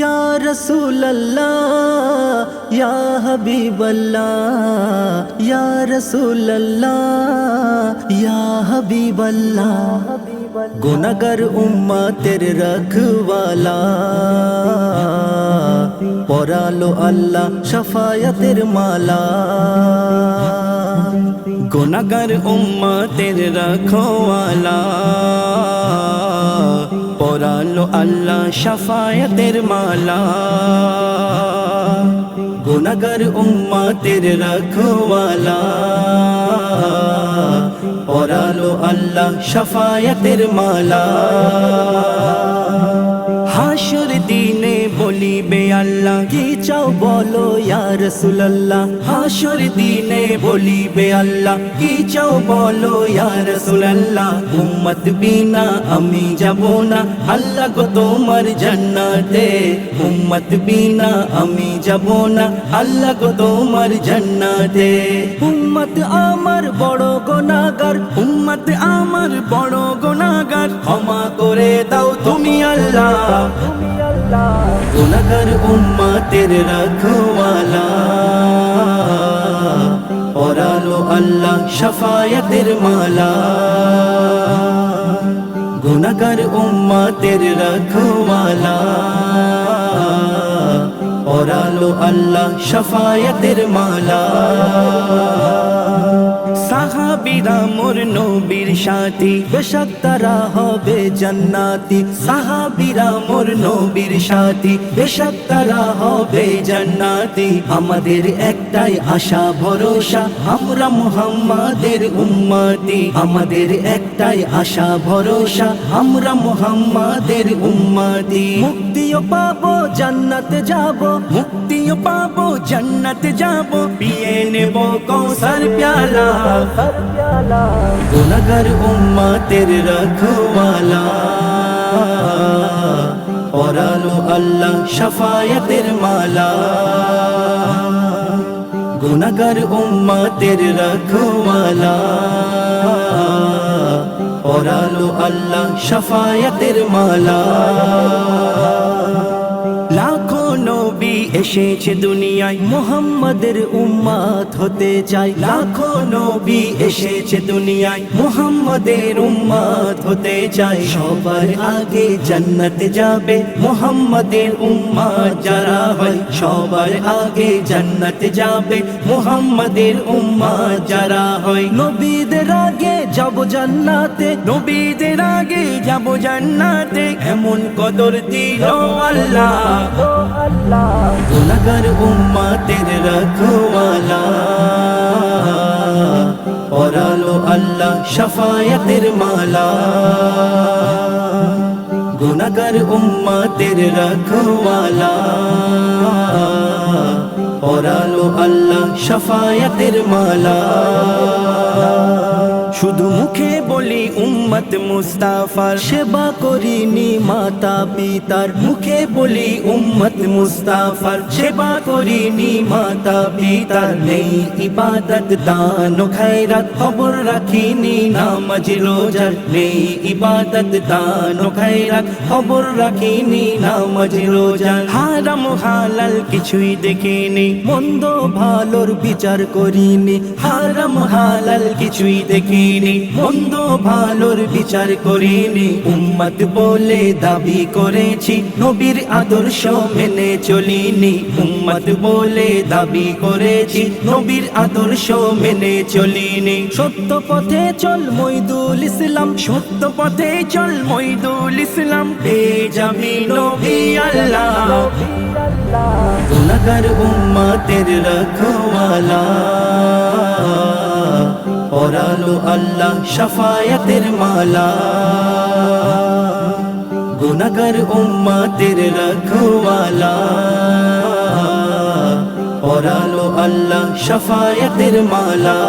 ইয়া রসুল্লাহ ইয়া হাবিবাল্লাহ, ইয়া রসুল্লাহ ইয়া হাবিবাল্লাহ। গুনাগার উম্মাতের রখওয়ালা। পরালো আল্লাহ শফায়াতের মালা। গুনাগার উম্মতের রখওয়ালা। পরালো আল্লাহ শাফায়াতের মালা। গুনাগার উম্মাতের রাখওয়ালা। পরালো আল্লাহ শাফায়াতের মালা। হাসর দিনে বলিবে আল্লাহ, কি চাও বলো ইয়ার রসুল্লাহ হাসর দিনে বলিবে আল্লাহ, কি চাও বলো ইয়ার রাসূলুল্লাহ? উম্মত বিনা আমি যাব না, আল্লাহ গো তোমার জান্নাতে। উম্মত বিনা আমি যাব না, আল্লাহ গো তোমার জান্নাতে। উম্মত আমার বড় গোনাগার, উম্মত আমার বড় গুনাহগার ক্ষমা করে দাও তুমি আল্লাহ। গুনাহগার উম্মতের রখওয়ালা। পরালো আল্লাহ শাফায়াতের মালা। গুনাহগার উম্মতের রখওয়ালা। পরালো আল্লাহ শাফায়াতের মালা। সাহাবীরা মোর নবীর সাথী। বেশক তারা হবে জান্নাতি। সাহাবীরা মোর নবীর সাথী। বেশক তারা হবে জান্নাতি। আমাদের একটাই আশা, ভরসা। আমরা মুহাম্মাদের উম্মতি। আমাদের একটাই আশা, ভরসা। আমরা মুহাম্মাদের উম্মতি। মুক্তিও পাবো, জান্নাতে যাব। মুক্তিও পাবো, জান্নাতে যাব। পিয়ে নেব কৌসার প্যালা গুনাগার উম্মতের রখওয়ালা পরালো আল্লাহ শাফায়াতের মালা গুনাগার উম্মতের রখওয়ালা পরালো আল্লাহ শাফায়াতের মালা এসেছে দুনিয়ায় মোহাম্মদের উম্মাত হতে চাই। লাখো নবী এসেছে দুনিয়ায় মুহাম্মদের উম্মত হতে চাই। সবার আগে জান্নাতে যাবে মুহাম্মদের উম্মত যারা হয়। সবার আগে জান্নাতে যাবে মুহাম্মদের উম্মত যারা হয়। নবীদের আগে যাব জান্নাতে। নবীদের আগে যাব জান্নাতে। এমন কদর দিল আল্লাহ। আল্লাহ গুনাগার উম্মাতের রখওয়ালা। পরালো আল্লাহ শাফায়াতের মালা। গুনাগার উম্মাতের রখওয়ালা। পরালো আল্লাহ শাফায়াতের মালা। শুধু মুখে বলি উম্মত মুস্তাফার সেবা করিনি মাতা পিতার। মুখে বলি উম্মত মুস্তাফার সেবা করিনি মাতা পিতার। নেই ইবাদত, দান খায়রাত, খবর রাখিনি নামাজ, রোজার। নেই ইবাদত, দান খায়রাত, খবর রাখিনি নামাজ, রোজার। হারাম হালাল কিছুই দেখিনি, মন্দ ভালোর বিচার করিনি। হারাম হালাল কিছুই দেখিনি। মন্দ ভালোর বিচার করিনি, উম্মত বলে দাবি করেছি, নবীর আদর্শ মেনে চলিনি, উম্মত বলে দাবি করেছি, নবীর আদর্শ মেনে চলিনি। সত্য পথে চল মইদুল ইসলাম, সত্য পথে চল মইদুল ইসলাম পে জামি নবী আল্লাহ। গুনাগার উম্মতের রখওয়ালা পরালো আল্লাহ শাফায়াতের মালা। গুনাগার উম্মাতের রখওয়ালা। পরালো আল্লাহ শাফায়াতের মালা।